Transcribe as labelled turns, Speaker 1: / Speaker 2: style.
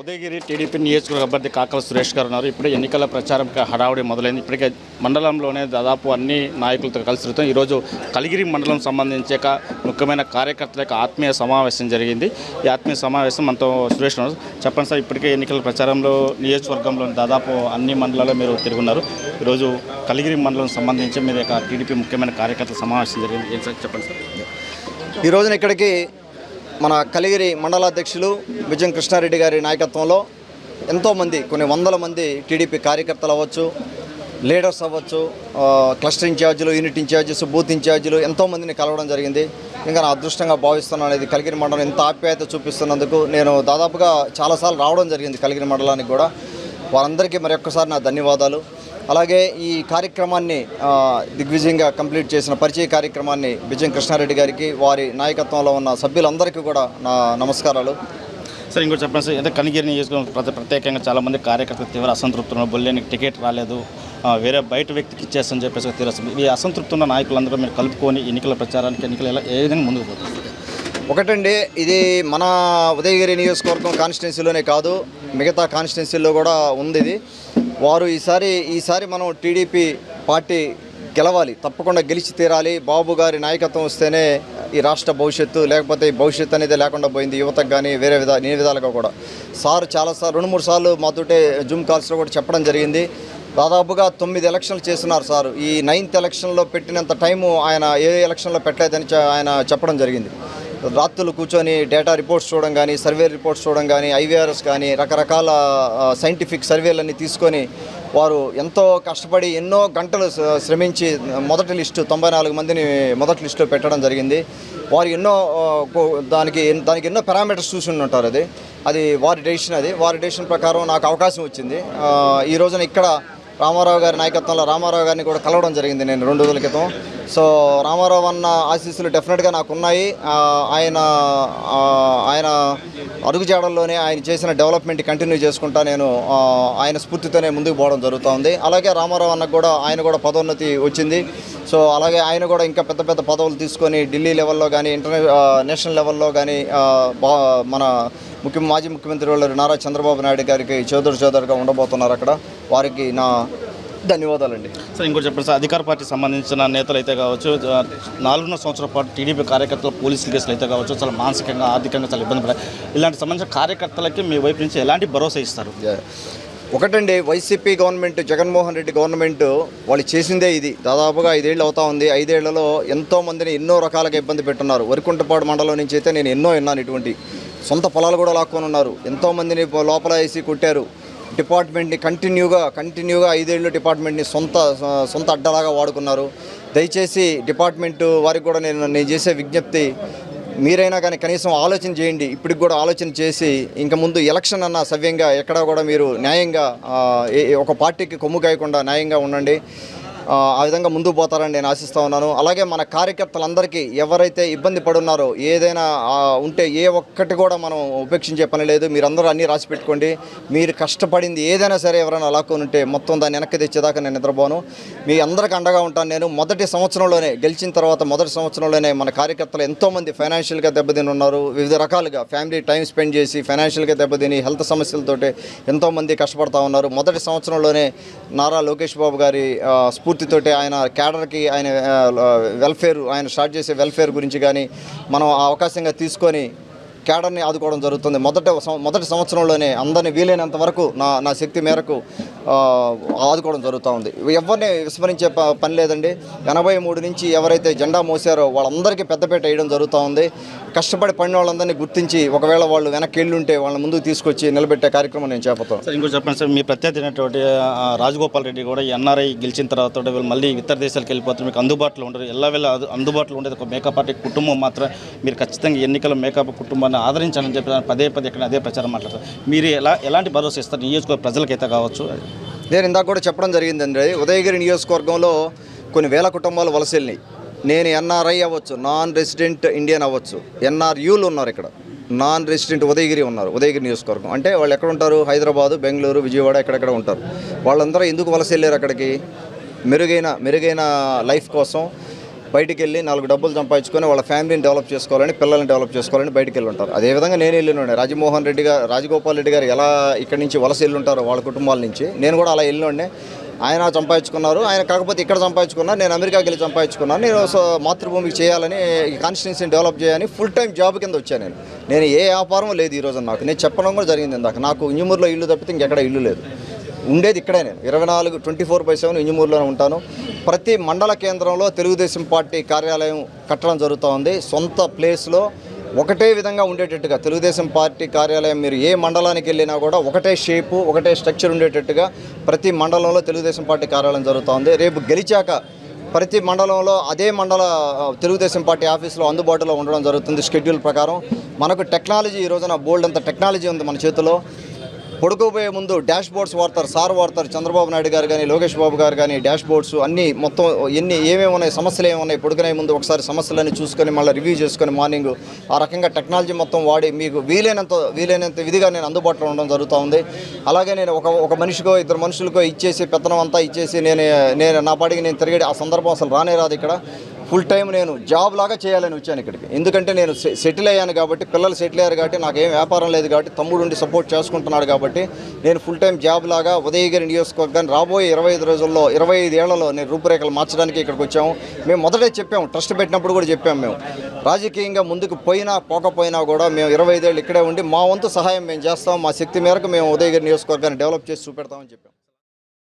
Speaker 1: Udayagiri TDP నియోజకవర్గ అభ్యర్థి కాకల సురేష్ గారు ఉన్నారు. ఇప్పుడే ఎన్నికల ప్రచారం హడావుడి మొదలైంది. ఇప్పటికే మండలంలోనే దాదాపు అన్ని నాయకులతో కలిసి ఈరోజు కలిగిరి మండలం సంబంధించాక ఒక ముఖ్యమైన కార్యకర్తల యొక్క ఆత్మీయ సమావేశం జరిగింది. ఈ ఆత్మీయ సమావేశం మనతో సురేష్ ఉన్నారు. చెప్పండి సార్ ఇప్పటికే ఎన్నికల ప్రచారంలో నియోజకవర్గంలో దాదాపు అన్ని మండలాల్లో మీరు తిరుగున్నారు. ఈరోజు కలిగిరి మండలం సంబంధించి మీరు టీడీపీ ముఖ్యమైన కార్యకర్తల సమావేశం జరిగింది. ఏం సార్ చెప్పండి సార్?
Speaker 2: ఈ రోజున ఇక్కడికి మన కలిగిరి మండలాధ్యక్షులు విజయం కృష్ణారెడ్డి గారి నాయకత్వంలో ఎంతోమంది కొన్ని వందల మంది టీడీపీ కార్యకర్తలు అవ్వచ్చు లీడర్స్ అవ్వచ్చు క్లస్టర్ ఇన్ఛార్జీలు యూనిట్ ఇన్ఛార్జెస్ బూత్ ఇన్ఛార్జీలు ఎంతోమందిని కలవడం జరిగింది. ఇంకా నా అదృష్టంగా భావిస్తున్నాను అనేది కలిగిరి మండలం ఎంత ఆప్యాయత చూపిస్తున్నందుకు నేను దాదాపుగా చాలాసార్లు రావడం జరిగింది కలిగిరి మండలానికి కూడా. వారందరికీ మరొకసారి నా ధన్యవాదాలు. అలాగే ఈ కార్యక్రమాన్ని దిగ్విజయంగా కంప్లీట్ చేసిన పరిచయ కార్యక్రమాన్ని విజయం కృష్ణారెడ్డి గారికి వారి నాయకత్వంలో ఉన్న సభ్యులందరికీ కూడా నా నమస్కారాలు.
Speaker 1: సార్ ఇంకోటి చెప్పండి సార్ అంటే కనిగిరి నియోజకవర్గం ప్రతి ప్రత్యేకంగా చాలామంది కార్యకర్తలు తీవ్ర అసంతృప్తి ఉన్నారు. బొల్లేనికి టికెట్ రాలేదు. వేరే బయట వ్యక్తికి ఇచ్చేస్తని చెప్పేసి తీవ్ర. ఈ అసంతృప్తి ఉన్న నాయకులందరూ మీరు కలుపుకొని ఎన్నికల ప్రచారానికి ఎన్నికలు ఎలా ఏ విధంగా ముందుకు పోతుంది
Speaker 2: ఒకటండి ఇది మన ఉదయగిరి నియోజకవర్గం కాన్స్టిట్యున్సీలోనే కాదు మిగతా కాన్స్టిట్యున్సీల్లో కూడా ఉంది ఇది. వారు ఈసారి ఈసారి మనం టీడీపీ పార్టీ గెలవాలి. తప్పకుండా గెలిచి తీరాలి. బాబు గారి నాయకత్వం వస్తేనే ఈ రాష్ట్ర భవిష్యత్తు లేకపోతే ఈ భవిష్యత్తు అనేది లేకుండా పోయింది. యువతకు కానీ వేరే విధా అన్ని విధాలుగా కూడా. సార్ చాలాసార్లు రెండు మూడు సార్లు మాతోటే జూమ్ కాల్స్లో కూడా చెప్పడం జరిగింది. దాదాపుగా తొమ్మిది ఎలక్షన్లు చేస్తున్నారు సార్. ఈ నైన్త్ ఎలక్షన్లో పెట్టినంత టైము ఆయన ఏ ఎలక్షన్లో పెట్టలేదని ఆయన చెప్పడం జరిగింది. రాత్రులు కూర్చొని డేటా రిపోర్ట్స్ చూడడం కానీ సర్వే రిపోర్ట్స్ చూడడం కానీ ఐవీఆర్ఎస్ కానీ రకరకాల సైంటిఫిక్ సర్వేలన్నీ తీసుకొని వారు ఎంతో కష్టపడి ఎన్నో గంటలు శ్రమించి మొదటి లిస్టు తొంభై నాలుగు మందిని మొదటి లిస్టులో పెట్టడం జరిగింది. వారు ఎన్నో కో- దానికి దానికి ఎన్నో పారామీటర్స్ చూసి ఉంటారు అది. అది వారి డెసిషన్ అది. వారి డెసిషన్ ప్రకారం నాకు అవకాశం వచ్చింది. ఈ రోజున ఇక్కడ రామారావు గారి నాయకత్వంలో రామారావు గారిని కూడా కలవడం జరిగింది నేను రెండు రోజుల క్రితం. సో రామారావు అన్న ఆశీస్సులు డెఫినెట్గా నాకు ఉన్నాయి ఆయన ఆయన అడుగుజాడల్లోనే ఆయన చేసిన డెవలప్మెంట్ కంటిన్యూ చేసుకుంటా నేను ఆయన స్ఫూర్తితోనే ముందుకు పోవడం జరుగుతోంది. అలాగే రామారావు అన్నకు కూడా ఆయన కూడా పదోన్నతి వచ్చింది. సో అలాగే ఆయన కూడా ఇంకా పెద్ద పెద్ద పదవులు తీసుకొని ఢిల్లీ లెవెల్లో కానీ ఇంటర్నే నేషనల్ లెవెల్లో కానీ బా మన ముఖ్య మాజీ ముఖ్యమంత్రి వాళ్ళు నారా చంద్రబాబు నాయుడు గారికి చోదరు చోదరుగా ఉండబోతున్నారు అక్కడ. వారికి నా ధన్యవాదాలండి.
Speaker 1: సార్ ఇంకోటి చెప్పండి సార్. అధికార పార్టీ సంబంధించిన నేతలు అయితే కావచ్చు నాలుగున్నర సంవత్సరాల పాటు టీడీపీ కార్యకర్తలు పోలీసుల కేసులు అయితే కావచ్చు చాలా మానసికంగా ఆర్థికంగా చాలా ఇబ్బంది పడారు ఇలాంటి సంబంధించిన కార్యకర్తలకి మీ వైపు నుంచి ఎలాంటి భరోసా ఇస్తారు?
Speaker 2: ఒకటండి YCP government Jaganmohan Reddy government వాళ్ళు చేసిందే ఇది. దాదాపుగా ఐదేళ్ళు అవుతా ఉంది. ఐదేళ్ళలో ఎంతో మందిని ఎన్నో రకాలుగా ఇబ్బంది పెట్టున్నారు. వరికుంటపాడు మండలం నుంచి అయితే నేను ఎన్నో విన్నాను ఇటువంటి. సొంత పొలాలు కూడా లాక్కొని ఉన్నారు. ఎంతో మందిని పో- లోపల వేసి కొట్టారు. డిపార్ట్మెంట్ని కంటిన్యూగా కంటిన్యూగా ఐదేళ్ళు డిపార్ట్మెంట్ని సొంత సొంత అడ్డలాగా వాడుకున్నారు. దయచేసి డిపార్ట్మెంట్ వారికి కూడా నేను నేను చేసే విజ్ఞప్తి మీరైనా కానీ కనీసం ఆలోచన చేయండి. ఇప్పటికి కూడా ఆలోచన చేసి ఇంకా ముందు ఎలక్షన్ అన్న సవ్యంగా ఎక్కడా కూడా మీరు న్యాయంగా ఏ- ఒక పార్టీకి కొమ్ము కాయకుండా న్యాయంగా ఉండండి. ఆ, విధంగా ముందుకు పోతారని నేను ఆశిస్తూ ఉన్నాను. అలాగే మన కార్యకర్తలందరికీ ఎవరైతే ఇబ్బంది పడున్నారో ఏదైనా ఉంటే ఏ ఒక్కటి కూడా మనం ఉపేక్షించే పని లేదు. మీరందరూ అన్నీ రాసి పెట్టుకోండి. మీరు కష్టపడింది ఏదైనా సరే ఎవరైనా లాక్కొని ఉంటే మొత్తం దాన్ని వెనక్కి తెచ్చేదాకా నేను నిద్రపోను. మీ అందరికి అండగా ఉంటాను నేను. మొదటి సంవత్సరంలోనే గెలిచిన తర్వాత మొదటి సంవత్సరంలోనే మన కార్యకర్తలు ఎంతోమంది ఫైనాన్షియల్గా దెబ్బతిని ఉన్నారు వివిధ రకాలుగా ఫ్యామిలీ టైం స్పెండ్ చేసి ఫైనాన్షియల్గా దెబ్బతిని హెల్త్ సమస్యలతోటి ఎంతోమంది కష్టపడతా ఉన్నారు. మొదటి సంవత్సరంలోనే నారా లోకేష్ బాబు గారి స్ఫూర్తి స్ఫూర్తితోటి ఆయన క్యాడర్కి ఆయన వెల్ఫేర్ ఆయన స్టార్ట్ చేసే వెల్ఫేర్ గురించి కానీ మనం ఆ అవకాశంగా తీసుకొని క్యాడర్ని ఆదుకోవడం జరుగుతుంది. మొదట మొదటి సంవత్సరంలోనే అందరిని వీలైనంత వరకు నా నా శక్తి మేరకు ఆదుకోవడం జరుగుతూ ఉంది. ఎవరిని విస్మరించే ప- పని లేదండి. ఎనభై మూడు నుంచి ఎవరైతే జెండా మోసారో వాళ్ళందరికీ పెద్దపేట వేయడం జరుగుతూ ఉంది. కష్టపడి పడిన వాళ్ళందరినీ గుర్తించి ఒకవేళ వాళ్ళు వెనక్కి వెళ్ళుంటే వాళ్ళని ముందుకు తీసుకొచ్చి నిలబెట్టే కార్యక్రమం నేను చేపడతాను.
Speaker 1: సార్ ఇంకో చెప్పండి సార్ మీ ప్రత్యర్థి అయినటువంటి రాజగోపాల్ రెడ్డి కూడా ఎన్ఆర్ఐ గెలిచిన తర్వాత వీళ్ళు మళ్ళీ ఇతర దేశాలకు వెళ్ళిపోతారు మీకు అందుబాటులో ఉండరు. ఎలా వెళ్ళి అందుబాటులో ఉండేది ఒక మేకప్ పార్టీ కుటుంబం మాత్రం మీరు ఖచ్చితంగా ఎన్నికల మేకప్ కుటుంబాన్ని ఆదరించాలని చెప్పి పదే పదే ఇక్కడ అదే ప్రచారం మాట్లాడతారు. మీరు ఎలా ఎలాంటి భరోసా ఇస్తారు? నియోజకవర్గ ప్రజలకైతే కావచ్చు.
Speaker 2: నేను ఇందాక కూడా చెప్పడం జరిగిందండి. ఉదయగిరి నియోజకవర్గంలో కొన్ని వేల కుటుంబాలు వలస వెళ్ళినాయి నేను ఎన్ఆర్ఐ అవ్వచ్చు నాన్ రెసిడెంట్ ఇండియన్ అవ్వచ్చు ఎన్ఆర్యూలు ఉన్నారు ఇక్కడ. నాన్ రెసిడెంట్ ఉదయగిరి ఉన్నారు ఉదయగిరి నియోజకవర్గం. అంటే వాళ్ళు ఎక్కడ ఉంటారు? హైదరాబాదు బెంగళూరు విజయవాడ ఎక్కడెక్కడ ఉంటారు? వాళ్ళందరూ ఎందుకు వలస వెళ్ళారు అక్కడికి? మెరుగైన మెరుగైన లైఫ్ కోసం బయటికి వెళ్ళి నాలుగు డబ్బులు సంపాదించుకొని వాళ్ళ ఫ్యామిలీని డెవలప్ చేసుకోవాలని పిల్లల్ని డెవలప్ చేసుకోవాలని బయటికి వెళ్ళి ఉంటారు అదేవిధంగా నేను వెళ్ళినండి రాజమోహన్ రెడ్డి గారు రాజగోపాల్ రెడ్డి గారు ఎలా ఇక్కడి నుంచి వలస వెళ్ళి ఉంటారో వాళ్ళ కుటుంబాల నుంచి నేను కూడా అలా వెళ్ళినండి ఆయన సంపాదించుకున్నారు ఆయన కాకపోతే ఇక్కడ సంపాదించుకున్నారు నేను అమెరికాకి వెళ్ళి సంపాదించుకున్నాను నేను సో మాతృభూమికి చేయాలని కాన్స్టిట్యున్సీని డెవలప్ చేయాలని ఫుల్ టైం జాబ్ కింద వచ్చాను నేను. నేను ఏ వ్యాపారం లేదు ఈరోజు నాకు. నేను చెప్పడం కూడా జరిగింది ఇందాక. నాకు ఇంజమూరులో ఇల్లు తప్పితే ఇంకెక్కడ ఇల్లు లేదు. ఉండేది ఇక్కడే నేను ఇరవై నాలుగు ట్వంటీ ఫోర్ బై సెవెన్ ఇంజమూరులోనే ఉంటాను. ప్రతి మండల కేంద్రంలో తెలుగుదేశం పార్టీ కార్యాలయం కట్టడం జరుగుతూ ఉంది. సొంత ప్లేస్లో ఒకటే విధంగా ఉండేటట్టుగా తెలుగుదేశం పార్టీ కార్యాలయం మీరు ఏ మండలానికి వెళ్ళినా కూడా ఒకటే షేపు ఒకటే స్ట్రక్చర్ ఉండేటట్టుగా ప్రతి మండలంలో తెలుగుదేశం పార్టీ కార్యాలయం జరుగుతుంది రేపు గెలిచాక ప్రతి మండలంలో అదే మండల తెలుగుదేశం పార్టీ ఆఫీసులో అందుబాటులో ఉండడం జరుగుతుంది షెడ్యూల్ ప్రకారం. మనకు టెక్నాలజీ ఈ రోజున బోల్డ్ అంత టెక్నాలజీ ఉంది మన చేతిలో. పడుకోబోయే ముందు డాష్ బోర్డ్స్ వాడతారు సార్ వాడతారు చంద్రబాబు నాయుడు గారు కానీ లోకేష్ బాబు గారు కానీ డాష్ బోర్డ్స్ అన్నీ మొత్తం ఎన్ని ఏమేమి ఉన్నాయి సమస్యలు ఏమి ఉన్నాయి పడుకునే ముందు ఒకసారి సమస్యలన్నీ చూసుకొని మళ్ళీ రివ్యూ చేసుకొని మార్నింగ్ ఆ రకంగా టెక్నాలజీ మొత్తం వాడి మీకు వీలైనంత వీలైనంత విధిగా నేను అందుబాటులో ఉండడం జరుగుతూ ఉంది. అలాగే నేను ఒక ఒక మనిషికో ఇద్దరు మనుషులకో ఇచ్చేసి పెత్తనం అంతా ఇచ్చేసి నేను నేను నా పాటికి నేను తిరిగి ఆ సందర్భం అసలు రానే రాదు ఇక్కడ. ఫుల్ టైం నేను జాబ్ లాగా చేయాలని వచ్చాను ఇక్కడికి. ఎందుకంటే నేను సె- సెటిల్ అయ్యాను కాబట్టి పిల్లలు సెటిల్ అయ్యారు కాబట్టి నాకు ఏం వ్యాపారం లేదు కాబట్టి తమ్ముడు ఉండి సపోర్ట్ చేసుకుంటున్నాడు కాబట్టి నేను ఫుల్ టైం జాబ్ లాగా ఉదయగిరి నియోజకవర్గాన్ని రాబోయే ఇరవై ఐదు రోజుల్లో ఇరవై ఐదు ఏళ్ళలో నేను రూపురేఖలు మార్చడానికి ఇక్కడికి వచ్చాము. మేము మొదటే చెప్పాము ట్రస్ట్ పెట్టినప్పుడు కూడా చెప్పాము మేము. రాజకీయంగా ముందుకు పోయినా పోకపోయినా కూడా మేము ఇరవై ఐదేళ్ళు ఇక్కడే ఉండి మా వంతు సహాయం మేము చేస్తాం మా శక్తి మేరకు మేము ఉదయగిరి నియోజకవర్గాన్ని డెవలప్ చేసి చూపెడతామని చెప్పాం